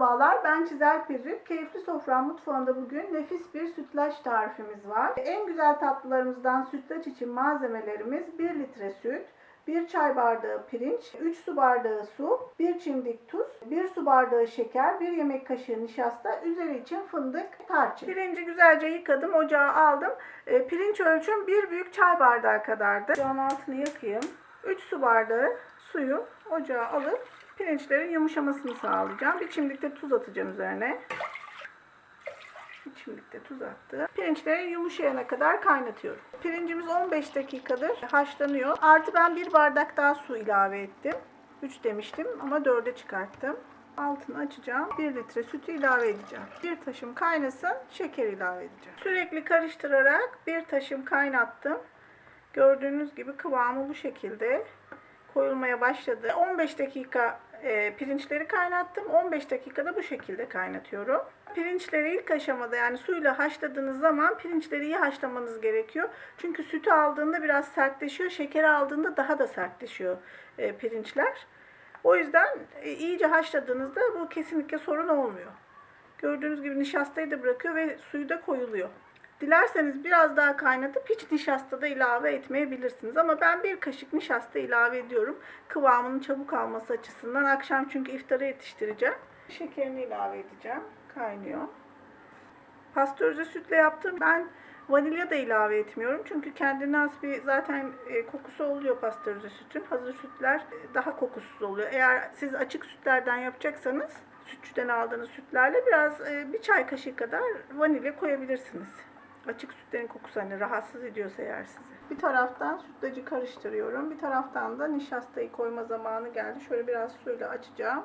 Merhabalar, ben Çizel Pezük. Keyifli Sofra Mutfağı'nda bugün nefis bir sütlaç tarifimiz var. En güzel tatlılarımızdan sütlaç için malzemelerimiz 1 litre süt, 1 çay bardağı pirinç, 3 su bardağı su, 1 çimdik tuz, 1 su bardağı şeker, 1 yemek kaşığı nişasta, üzeri için fındık, tarçın. Pirinci güzelce yıkadım, ocağa aldım. E, pirinç ölçüm 1 büyük çay bardağı kadardı. Ocağın altını yakayım. 3 su bardağı suyu ocağa alıp pirinçlerin yumuşamasını sağlayacağım. Bir çimdik tuz atacağım üzerine. Bir çimdik tuz attım. Pirinçleri yumuşayana kadar kaynatıyorum. Pirincimiz 15 dakikadır haşlanıyor. Artı ben bir bardak daha su ilave ettim. 3 demiştim ama 4'e çıkarttım. Altını açacağım. 1 litre sütü ilave edeceğim. Bir taşım kaynasın. Şeker ilave edeceğim. Sürekli karıştırarak bir taşım kaynattım. Gördüğünüz gibi kıvamı bu şekilde koyulmaya başladı. 15 dakika e, pirinçleri kaynattım. 15 dakikada bu şekilde kaynatıyorum. Pirinçleri ilk aşamada yani suyla haşladığınız zaman pirinçleri iyi haşlamanız gerekiyor. Çünkü sütü aldığında biraz sertleşiyor. Şekeri aldığında daha da sertleşiyor e, pirinçler. O yüzden e, iyice haşladığınızda bu kesinlikle sorun olmuyor. Gördüğünüz gibi nişastayı da bırakıyor ve suyu da koyuluyor. Dilerseniz biraz daha kaynatıp hiç nişasta da ilave etmeyebilirsiniz. Ama ben bir kaşık nişasta ilave ediyorum. Kıvamının çabuk alması açısından. Akşam çünkü iftara yetiştireceğim. Şekerini ilave edeceğim. Kaynıyor. Pastörize sütle yaptım. Ben vanilya da ilave etmiyorum. Çünkü kendine has bir zaten e, kokusu oluyor pastörize sütün. Hazır sütler e, daha kokusuz oluyor. Eğer siz açık sütlerden yapacaksanız sütçüden aldığınız sütlerle biraz e, bir çay kaşığı kadar vanilya koyabilirsiniz. Açık sütlerin kokusu hani rahatsız ediyorsa eğer sizi. Bir taraftan sütlacı karıştırıyorum. Bir taraftan da nişastayı koyma zamanı geldi. Şöyle biraz suyla açacağım.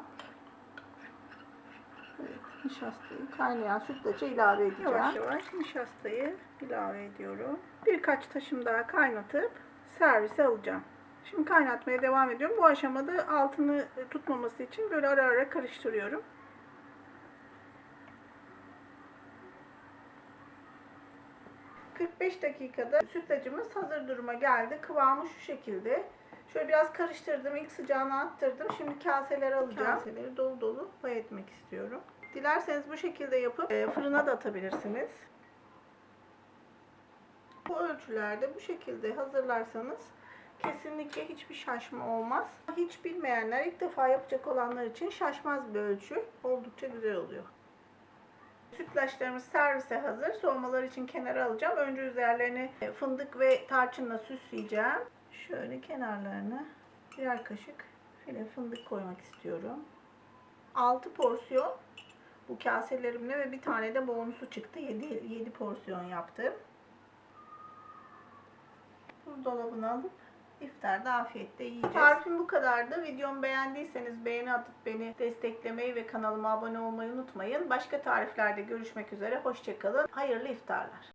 Evet, nişastayı kaynayan sütlaca ilave edeceğim. Yavaş yavaş nişastayı ilave ediyorum. Birkaç taşım daha kaynatıp servise alacağım. Şimdi kaynatmaya devam ediyorum. Bu aşamada altını tutmaması için böyle ara ara karıştırıyorum. ...45 dakikada sütlacımız hazır duruma geldi. Kıvamı şu şekilde. Şöyle biraz karıştırdım. İlk sıcağını attırdım. Şimdi kaseleri alacağım. Kaseleri dolu dolu pay etmek istiyorum. Dilerseniz bu şekilde yapıp e, fırına da atabilirsiniz. Bu ölçülerde bu şekilde hazırlarsanız kesinlikle hiçbir şaşma olmaz. Hiç bilmeyenler, ilk defa yapacak olanlar için şaşmaz bir ölçü. Oldukça güzel oluyor. Sütlaçlarımız servise hazır. Soğumaları için kenara alacağım. Önce üzerlerini e, fındık ve tarçınla süsleyeceğim. Şöyle kenarlarına birer kaşık file fındık koymak istiyorum. 6 porsiyon bu kaselerimle ve bir tane de bonusu çıktı. 7, 7 porsiyon yaptım. Buzdolabına alıp iftarda afiyetle yiyeceğiz. Tarifim bu kadardı. Videomu beğendiyseniz beğeni atıp beni desteklemeyi ve kanalıma abone olmayı unutmayın. Başka tariflerde görüşmek üzere. Hoşçakalın. Hayırlı iftarlar.